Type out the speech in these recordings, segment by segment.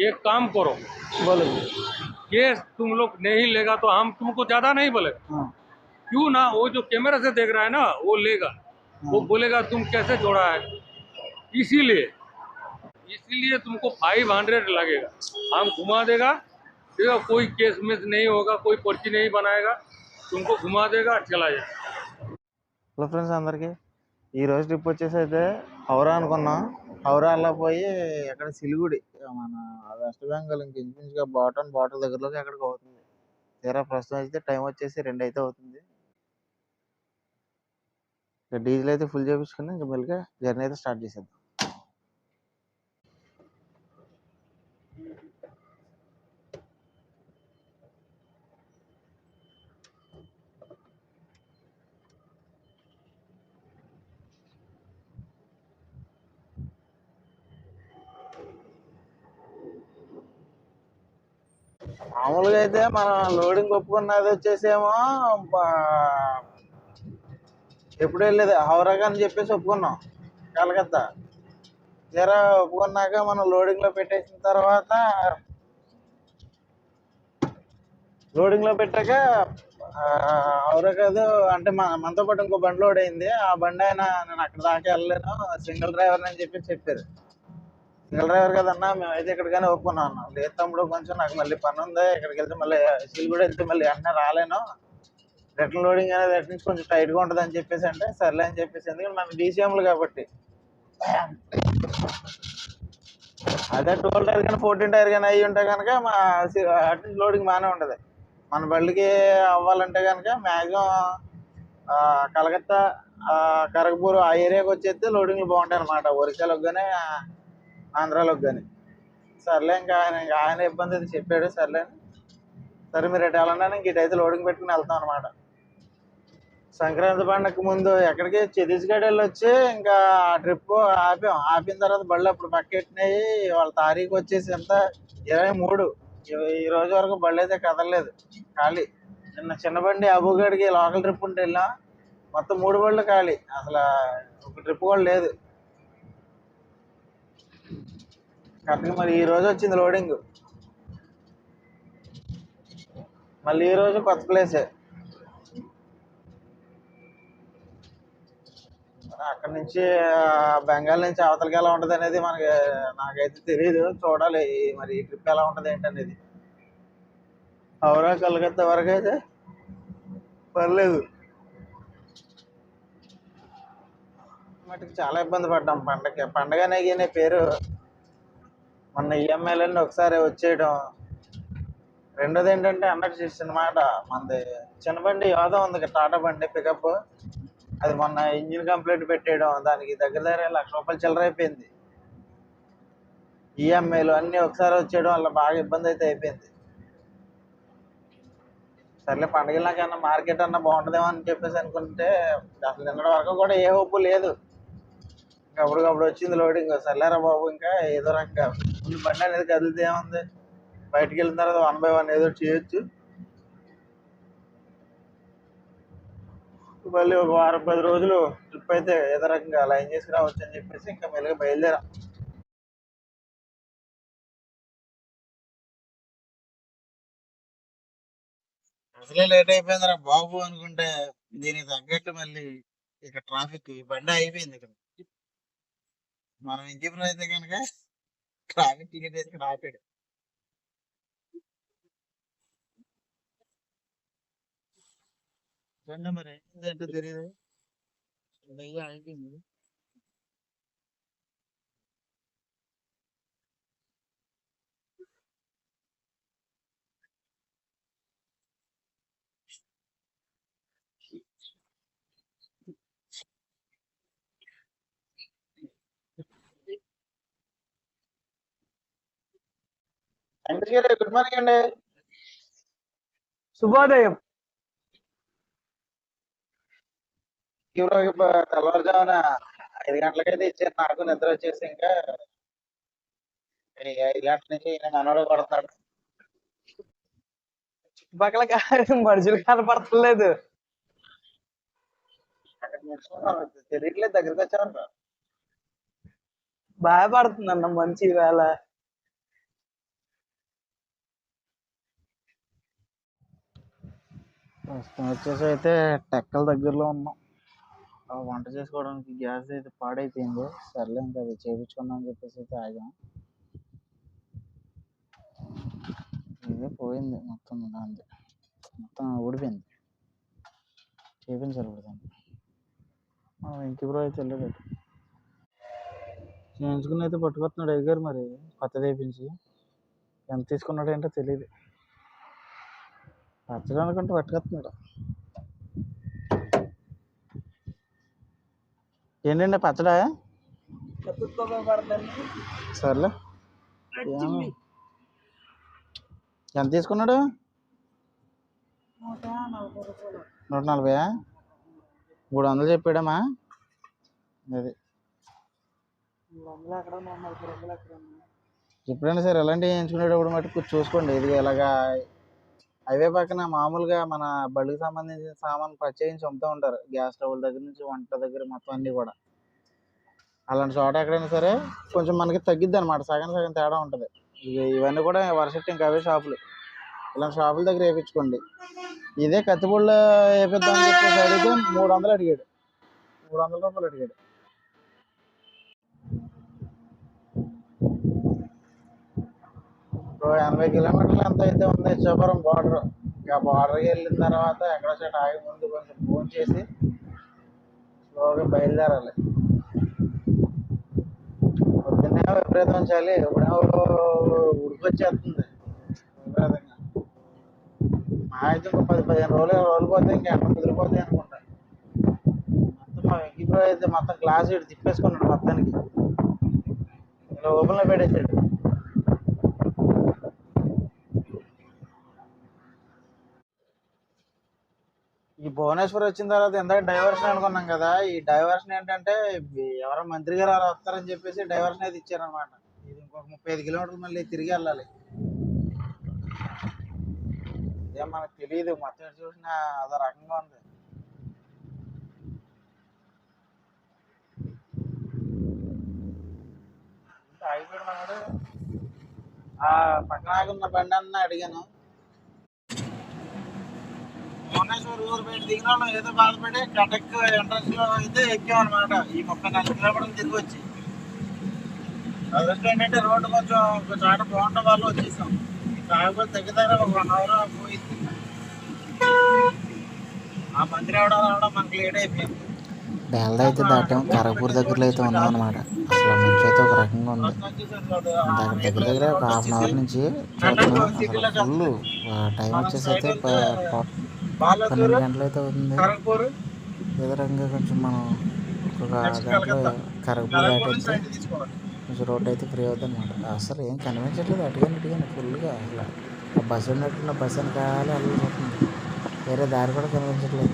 एक काम करो बोलो केस तुम लोग नहीं लेगा तो हम तुमको ज्यादा नहीं बोलेगा हाँ क्यों ना वो जो कैमरा से देख रहा है ना वो लेगा वो बोलेगा तुम कैसे जोड़ा है इसीलिए इसीलिए तुमको फाइव हंड्रेड लगेगा हम घुमा देगा ठीक है कोई केस मिस नहीं होगा कोई पर्ची नहीं बनाएगा तुमको घुमा देगा चला जाएगा హలో ఫ్రెండ్స్ అందరికి ఈ రోజు ట్రిప్ వచ్చేసి అయితే హౌరా అనుకున్నాం హౌరాలో పోయి ఎక్కడ సిలిగుడి మన వెస్ట్ బెంగాల్ ఇంక ఇంచుమించుగా బాటన్ బాటల్ దగ్గరలోకి ఎక్కడికి అవుతుంది. తీరా ప్రస్తుతం అయితే టైం వచ్చేసి రెండు అయితే అవుతుంది. ఇక డీజిల్ అయితే ఫుల్ చేపించుకుని ఇంకా మెల్లిగా జర్నీ అయితే స్టార్ట్ చేసేద్దాం. మామూలుగా అయితే మనం లోడింగ్ ఒప్పుకున్నది వచ్చేసేమో బా- ఎప్పుడు వెళ్ళేది? హౌరాగా అని చెప్పేసి ఒప్పుకున్నాం. కలకత్తా. జరా ఒప్పుకున్నాక మనం లోడింగ్లో పెట్టేసిన తర్వాత లోడింగ్లో పెట్టాక హౌరా కాదు అంటే మన మనతో పాటు ఇంకో బండి లోడ్ అయింది. ఆ బండి ఆయన నేను అక్కడ దాకా వెళ్ళలేను. సింగిల్ డ్రైవర్ అని చెప్పి చెప్పారు. సింగిల్ డ్రైవర్ కదన్నా మేమైతే ఇక్కడికైనా ఒప్పుకున్నాం అన్నా. లేదు తమ్ముడు కొంచెం నాకు మళ్ళీ పని ఉంది ఇక్కడికి వెళ్తే మళ్ళీ కూడా వెళ్తే మళ్ళీ అన్న రాలేను. రిటర్న్ లోడింగ్ అనేది అటు నుంచి కొంచెం టైట్గా ఉంటుంది అని చెప్పేసి అంటే సర్లే అని చెప్పేసి ఎందుకంటే మనం డీసీఎంలు కాబట్టి. అదే ట్వెల్వ్ టైర్ కానీ ఫోర్టీన్ టైర్ కానీ అయ్యి ఉంటే కనుక మా అటు నుంచి లోడింగ్ బాగానే ఉంటుంది మన బండికి అవ్వాలంటే కనుక మ్యాక్సిమం కలకత్తా కరగపూర్ ఆ ఏరియాకి వచ్చేస్తే లోడింగ్లు బాగుంటాయి అనమాట ఒరిస్సాలోకి కానీ ఆంధ్రాలోకి కానీ. సర్లే ఇంకా ఆయన ఇంకా ఆయన ఇబ్బంది అయితే చెప్పాడు సర్లే. అని. సరే మీరు ఎటు వెళ్ళండి ఇంక ఇటైతే లోడింగ్ పెట్టుకుని వెళ్తాం అనమాట సంక్రాంతి పండగ ముందు ఎక్కడికి? ఛత్తీస్గఢ్ వెళ్ళి వచ్చి ఇంకా ఆ ట్రిప్ ఆపాం. ఆపిన తర్వాత బళ్ళు అప్పుడు పక్కెట్టినాయి. వాళ్ళ తారీఖు వచ్చేసి ఎంత? ఇరవై మూడు. ఈ- రోజు వరకు బళ్ళు అయితే కదలలేదు. ఖాళీ. నిన్న చిన్న బండి అబుగడికి లోకల్ ట్రిప్ ఉంటే వెళ్ళాం. మొత్తం మూడు బళ్ళు ఖాళీ. అసలు ఒక ట్రిప్ కూడా లేదు. కరెక్ట్గా మరి ఈ రోజు వచ్చింది లోడింగ్ మళ్ళీ ఈ రోజు కొత్త ప్లేసే అక్కడ నుంచి బెంగాల్ నుంచి అవతలకి ఎలా ఉంటుంది అనేది మనకి నాకైతే తెలియదు చూడాలి మరి ఈ ట్రిప్ ఎలా ఉంటది ఏంటనేది హౌరా కలకత్తా వరకు అయితే పర్లేదు. మటుకు చాలా ఇబ్బంది పడ్డాం. పండగ పండగ అనే పేరు మొన్న ఈఎంఐలన్నీ ఒకసారి వచ్చేయడం రెండోది ఏంటంటే అన్నట్టు చేసిన మాట. మనది చిన్న బండి యోధ ఉంది టాటా బండి పికప్ అది మొన్న ఇంజిన్ కంప్లీట్ పెట్టేయడం. దానికి దగ్గర దగ్గర లక్ష రూపాయలు చిల్లర అయిపోయింది. ఈఎంఐలు అన్నీ ఒకసారి వచ్చేయడం వల్ల బాగా ఇబ్బంది అయితే అయిపోయింది. సర్లే పండగలకన్నా మార్కెట్ అన్నా బాగుంటుందేమో అని చెప్పేసి అనుకుంటే అసలు నిన్నటి వరకు కూడా ఏ హోపు లేదు. ఇంకా అప్పటికప్పుడు వచ్చింది లోడింగ్ సర్లేరా బాబు ఇంకా ఏదో రకంగా ముందు బండి అనేది కదిలితే ఏముంది? బయటికి వెళ్ళిన తర్వాత వన్ బై వన్ ఏదో చేయొచ్చు. మళ్ళీ ఒక వారం పది రోజులు ట్రిప్ అయితే ఏదో రకంగా లైన్ చేసి రావచ్చు అని చెప్పేసి ఇంకా మెల్లగా బయలుదేరాం. అసలే లేట్ అయిపోయిందిరా బాబు అనుకుంటే దీనికి తగ్గట్టు మళ్ళీ ఇక ట్రాఫిక్ ఈ బండి అయిపోయింది ఇక్కడ. మనం ఇంజిపురం అయితే కనుక ట్రాఫిక్ టికెట్ అయితే ఇక్కడ ఆపాడు బండి మరి ఏంటంటే తెలియదు దయ్యం అయిపోయింది గుడ్ మార్నింగ్ అండి శుభోదయం ఈరోజు ఇప్పుడు తెల్లవారుజామున ఐదు గంటలకైతే ఇచ్చారు నాకు నిద్ర వచ్చేసి ఇంకా ఈ ఐదు గంటల నుంచి ఈయన మనోడు కొడతాడు చుట్టుపక్కల కా- మనుషులు కనపడతలేదు అక్కడ నిల్చుకున్నాను. తెలియట్లేదు దగ్గరికి వచ్చాను బాగా పడుతుంది అన్న మంచి వేళ ప్రస్తుతం వచ్చేసి అయితే టెక్కల దగ్గరలో ఉన్నాం. వంట చేసుకోవడానికి గ్యాస్ అయితే పాడైపోయింది. సర్లే ఇంకా అది చేయించుకుందాం అని చెప్పేసి అయితే ఆగాం. ఇదే పోయింది మొత్తం దాంది మొత్తం ఊడిపోయింది. చేయించాలి ఇప్పుడు దాన్ని. మా వెంకీ బ్రో అయితే వెళ్ళలేదు. చేయించుకుని అయితే పట్టుకొస్తున్నాడు అయ్యగారు మరి. కొత్తది వేయించి. ఎంత తీసుకున్నాడు ఏంటో తెలియదు. పచ్చడి అనుకుంటే పట్టుకొస్తున్నాడు. ఏంటండి పచ్చడా? సర్లే. ఎంత తీసుకున్నాడు? నూట నలభై మూడు వందలు చెప్పాడమ్మా. అది. ఎప్పుడైనా సరే ఎలాంటివి వేయించుకునేటప్పుడు మటుకు చూసుకోండి. ఇది ఇలాగా హైవే పక్కన మామూలుగా మన బళ్ళకి సంబంధించిన సామాన్ ప్రత్యేకించి అమ్ముతూ ఉంటారు. గ్యాస్ స్టవ్ దగ్గర నుంచి వంట దగ్గర మొత్తం అన్నీ కూడా. అలాంటి చోట ఎక్కడైనా సరే కొంచెం మనకి తగ్గిద్ది అనమాట సగం సగం తేడా ఉంటుంది. ఇవన్నీ కూడా వరుసటి ఇంకా అవే షాపులు. ఇలాంటి షాపుల దగ్గర వేయించుకోండి ఇదే కత్తిపూళ్ళు వేపిద్దామని చెప్పేసి అడిగితే మూడు వందలు అడిగాడు. మూడు వందల రూపాయలు అడిగాడు ఇప్పుడు ఎనభై కిలోమీటర్లు ఎంత అయితే ఉంది ఇచ్చాపురం బార్డర్ ఇంకా బార్డర్కి వెళ్ళిన తర్వాత ఎక్కడో చోట ఆగి ముందు కొంచెం ఫోన్ చేసి స్లోగా బయలుదేరాలి. పొద్దున్నే విపరీతం ఉంచాలి ఇప్పుడేమో ఉడికొచ్చేస్తుంది విపరీతంగా. మా అయితే ఇంకో పది పదిహేను రోజులు రోజులు పోతే ఇంకా ఎక్కడ కుదిరిపోతాయి అనుకుంటా. మొత్తం మా వెంకీప్రో అయితే మొత్తం గ్లాస్ ఇటు తిప్పేసుకున్నాడు మొత్తానికి. ఇలా ఓపెన్లో పెట్టేసాడు ఈ భువనేశ్వర్ వచ్చిన తర్వాత ఇందాక డైవర్షన్ అనుకున్నాం కదా ఈ డైవర్షన్ ఏంటంటే ఎవరో మంత్రి గారు అలా వస్తారని చెప్పేసి డైవర్షన్ అయితే ఇచ్చారనమాట ఇది ఇంకొక ముప్పై ఐదు కిలోమీటర్లు మళ్ళీ తిరిగి వెళ్ళాలి. ఇదేం మనకు తెలియదు మొత్తం ఎటు చూసినా అదో రకంగా ఉంది. ఆగిపోయాడు మనోడు. ఆ పక్కన ఆగున్న బండి అన్న అడిగాను. భువనేశ్వర్ ఊరు దిగిన వాళ్ళం ఏదో బాధపడి కటక్ ఎంట్రన్స్లో అయితే ఎక్కాం అనమాట ఈ ముప్పై నాలుగు కిలోమీటర్లు తిరిగి వచ్చి. అదృష్టం ఏంటంటే రోడ్డు కొంచెం ఒక చాట బాగుండడం వల్ల వచ్చేసాం. కాకపోతే దగ్గర ఒక వన్ అవర్ పోయింది. ఆ మంత్రి అవడం రావడం మనకి లేట్ అయిపోయింది. బేల్దా అయితే దాటాం. కరగపూర్ దగ్గరలో అయితే ఉన్నాం అనమాట అసలు మంచి అయితే ఒక రకంగా ఉంది. దగ్గర దగ్గర ఒక హాఫ్ అన్ అవర్ నుంచి చూస్తున్నాం. అసలు ఫుల్ టైం వచ్చేసి అయితే పన్నెండు గంటలు అయితే అవుతుంది రకంగా కొంచెం మనం ఒక గంటలో కరగపూర్ తీసుకోవాలి కొంచెం రోడ్ అయితే ఫ్రీ అవుతుంది అనమాట అసలు ఏం కనిపించట్లేదు అటుగాని ఇటుగాని ఫుల్గా అసలు. ఆ బస్సు ఉన్నట్టున్న బస్సు వెనకాలే వెళ్ళిపోతుంది వేరే దారి కూడా కనిపించట్లేదు.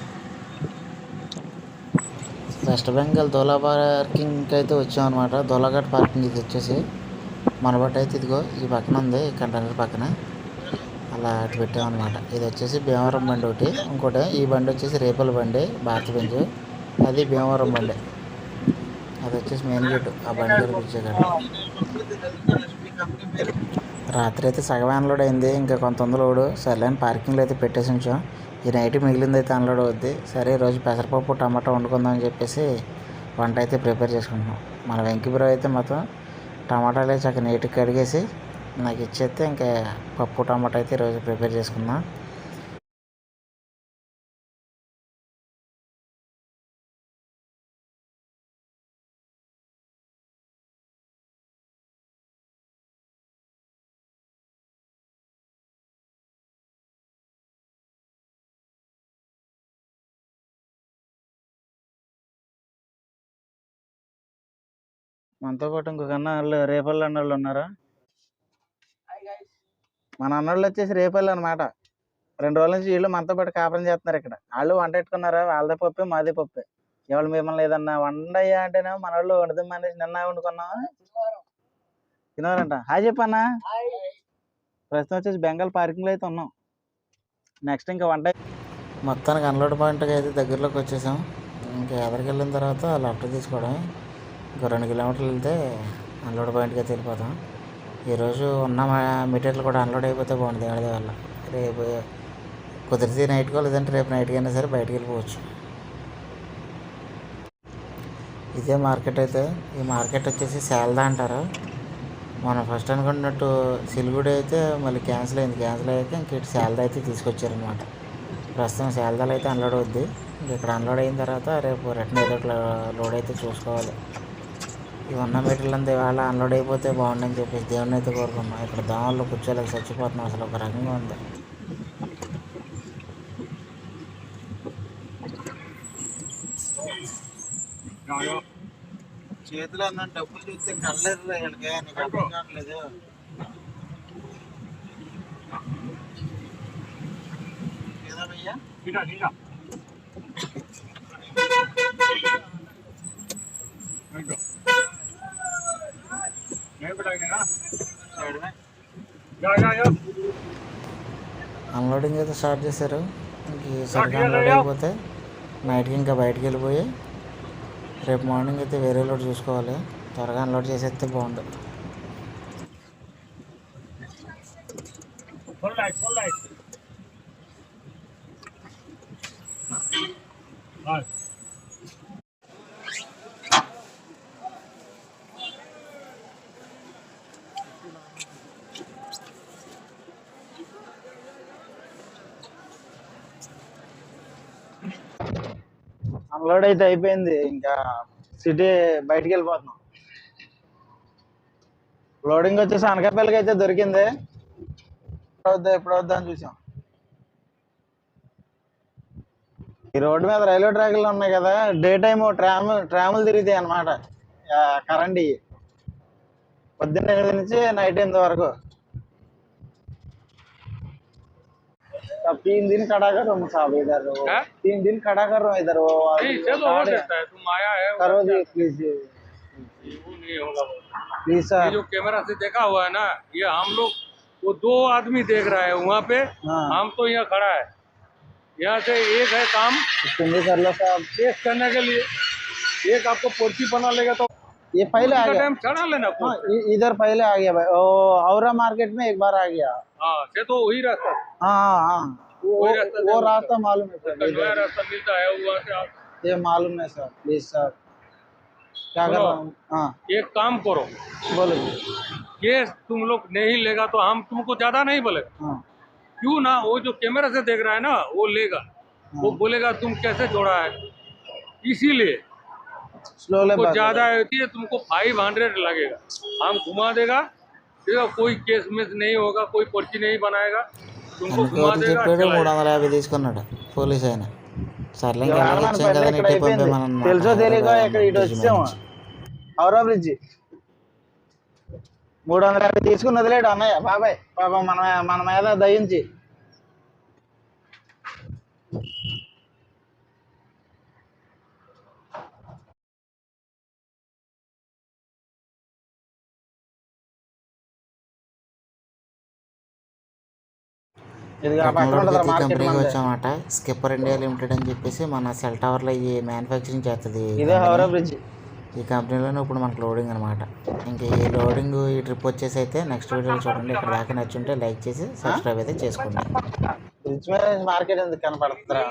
వెస్ట్ బెంగాల్ దోలా పార్కింగ్కి అయితే వచ్చాం అనమాట దోలాఘాట్ పార్కింగ్ ఇది వచ్చేసి. మన బట్టి అయితే ఇదిగో ఈ పక్కన ఉంది కంటైనర్ పక్కన. అలా అటు పెట్టామన్నమాట. ఇది వచ్చేసి భీమవరం బండి ఒకటి. ఇంకోటి ఈ బండి వచ్చేసి రేపల బండి భారత బెంచ్ అది భీమవరం బండి. అది వచ్చేసి మెయిన్ గేట్. ఆ బండి దగ్గర రాత్రి అయితే సగం అన్లోడ్ అయింది. ఇంకా కొంత ఉంది లోడు. సర్లేని పార్కింగ్లో అయితే పెట్టేసి ఉంచాం. ఈ నైట్ మిగిలింది అయితే అన్లోడ్ అవుద్ది. సరే ఈరోజు రోజు పెసరపప్పు టమాటా వండుకుందాం అని చెప్పేసి వంట అయితే ప్రిపేర్ చేసుకుంటున్నాం. మన వెంకీ బ్రో అయితే మొత్తం టమాటాలు చక్కగా నీట్గా కడిగేసి నాకు ఇచ్చేస్తే ఇంకా పప్పు టమాటా అయితే ఈరోజు ప్రిపేర్ చేసుకుందాం. మనతో పాటు ఇంకొక అన్న వాళ్ళు రేపల్లి అన్న వాళ్ళు ఉన్నారా? మన అన్నోళ్ళు వచ్చేసి రేపల్లి అనమాట రెండు రోజుల నుంచి వీళ్ళు మనతో పాటు కాపురం చేస్తున్నారు ఇక్కడ. వాళ్ళు వంట పెట్టుకున్నారా? వాళ్ళదే పప్పే మాదే పప్పే. ఎవరు మిమ్మల్ని ఏదన్నా వండయ్యా అంటేనే మన వాళ్ళు వండుదాం అనేసి నిన్న వండుకున్నాం తినవారంట హాయ్ చెప్పన్నా. ప్రస్తుతం వచ్చేసి బెంగాల్ పార్కింగ్లో అయితే ఉన్నాం. నెక్స్ట్ ఇంకా వంట మొత్తానికి అన్లోడ్ పాయింట్కి అయితే దగ్గరలోకి వచ్చేసాం. ఇంకా ఎదరికి వెళ్ళిన తర్వాత లెఫ్ట్ తీసుకోవడం ఇంకా రెండు కిలోమీటర్లు వెళ్తే అన్లోడ్ పాయింట్కి అయితే వెళ్ళిపోతాం. ఈరోజు ఉన్న మెటీరియల్ కూడా అన్లోడ్ అయిపోతే బాగుంటుంది దేవుడి వల్ల రేపు కుదిరితే నైట్కో లేదంటే రేపు నైట్కి అయినా సరే బయటకు వెళ్ళిపోవచ్చు. ఇదే మార్కెట్ అయితే ఈ మార్కెట్ వచ్చేసి సేల్దా అంటారు. మనం ఫస్ట్ అనుకున్నట్టు సిలిగుడి అయితే మళ్ళీ క్యాన్సిల్ అయింది క్యాన్సిల్ అయ్యాక ఇంక ఇటు శాలదా అయితే తీసుకొచ్చారనమాట ప్రస్తుతం శాలదాలు అయితే అన్లోడ్ అవుద్ది. ఇంక ఇక్కడ అన్లోడ్ అయిన తర్వాత రేపు రిటర్న్ ఏదో లోడ్ అయితే చూసుకోవాలి. ఇవన్న ఉన్న మీటర్లంతా ఇవాళ అన్లోడ్ అయిపోతే బాగుండని చెప్పేసి దేవుని అయితే కోరుకున్నాం ఇక్కడ దానిలో కూర్చోలేక చచ్చిపోతున్నాం. అసలు ఒక రకంగా ఉంది. చేతిలో ఉన్న డబ్బులు చూస్తే కళ్ళేరు వీళ్ళకి. నీకు అర్థం అన్లోడింగ్ అయితే స్టార్ట్ చేశారు. సరిగ్గా అన్లోడ్ అయిపోతే నైట్కి ఇంకా బయటికి వెళ్ళిపోయి రేపు మార్నింగ్ అయితే వేరే లోడ్ చూసుకోవాలి. త్వరగా అన్లోడ్ చేసేస్తే బాగుండు. అన్లోడ్ అయితే అయిపోయింది. ఇంకా సిటీ బయటికి వెళ్ళిపోతున్నాం. లోడింగ్ వచ్చేసి అనకాపల్లికి అయితే దొరికింది. ఎప్పుడు ఎప్పుడవుద్దా ఎప్పుడు అని చూసాం. ఈ రోడ్డు మీద రైల్వే ట్రాక్లు ఉన్నాయి కదా డే టైము ట్రామ్ ట్రాములు తిరుగుతాయి అనమాట కరెంట్ ఇవి. పొద్దున్న ఎనిమిది నుంచి నైట్ ఎనిమిది వరకు. अब तीन दिन खड़ा करो साहब इधर वो। तीन दिन खड़ा कर रहा हूँ इधर वो तो हो है तुम आया है करो जी प्लीज़ वो नहीं होगा प्लीज़ ये सर जो कैमरा से देखा हुआ है ना ये हम लोग वो दो आदमी देख रहा है वहाँ पे। हाँ। हम तो यहाँ खड़ा है। यहाँ से एक है काम। तुम भी कर लो साहब टेस्ट करने के लिए। एक आपको पर्ची बना लेगा तो ये पहले आ गया। चढ़ा लेना हाँ इधर पहले आ गया भाई। ओ हावड़ा मार्केट में एक बार आ गया। हाँ तो वही रास्ता। है। हाँ हाँ। वो रास्ता वो रास्ता मालूम है सर रास्ता मिलता है वहाँ से आप ये मालूम है सर प्लीज़ सर। क्या कर। रहा हूँ? हाँ। एक काम करो। बोलो ये तुम लोग नहीं लेगा तो हम तुमको ज़्यादा नहीं बोलेगा। हाँ। क्यों ना वो जो कैमरा से देख रहा है ना वो लेगा। वो बोलेगा तुम कैसे जोड़ा है? इसीलिए स्लोले तुमको ज्यादा होती है तुमको फाइव हंड्रेड लगेगा हम घुमा देगा ठीक है कोई केस मिस नहीं होगा कोई पर्ची नहीं बनाएगा तुमको అందుకే घुमा ఒకటి देगा చెప్పాడు चलाएगा। మూడు వందల యాభై తీసుకున్నాడు పోలీస్ ఆయన సర్లే ఇంకా ఎవరన్నా అలాగే ఇచ్చాం పని కదా ఇక్కడ ఇటే అయిపోయింది. పంపేమనమాట తెలుసో తెలియకో ఇక్కడ ఇటు వచ్చాము హౌరా బ్రిడ్జి మూడు వందల యాభై తీసుకుని వదిలేడు అన్నయ్య బాబాయ్ పాపం మన మన మీద దయించి కంపెనీకి? వచ్చామన్నమాట స్కిప్పర్ ఇండియా లిమిటెడ్ అని చెప్పేసి మన సెల్ టవర్లో ఈ మ్యానుఫ్యాక్చరింగ్ చేస్తుంది ఈ ఇదే కంపెనీ. హౌరా బ్రిడ్జ్. ఈ కంపెనీలోనే ఇప్పుడు మనకు లోడింగ్ అనమాట ఇంకా ఈ లోడింగ్ ఈ ట్రిప్ వచ్చేసి అయితే నెక్స్ట్ వీడియోలో చూడండి. ఇక్కడ దాకా నచ్చుంటే లైక్ చేసి సబ్స్క్రైబ్ అయితే చేసుకోండి. మార్కెట్ ఎందుకు కనపడుతుందా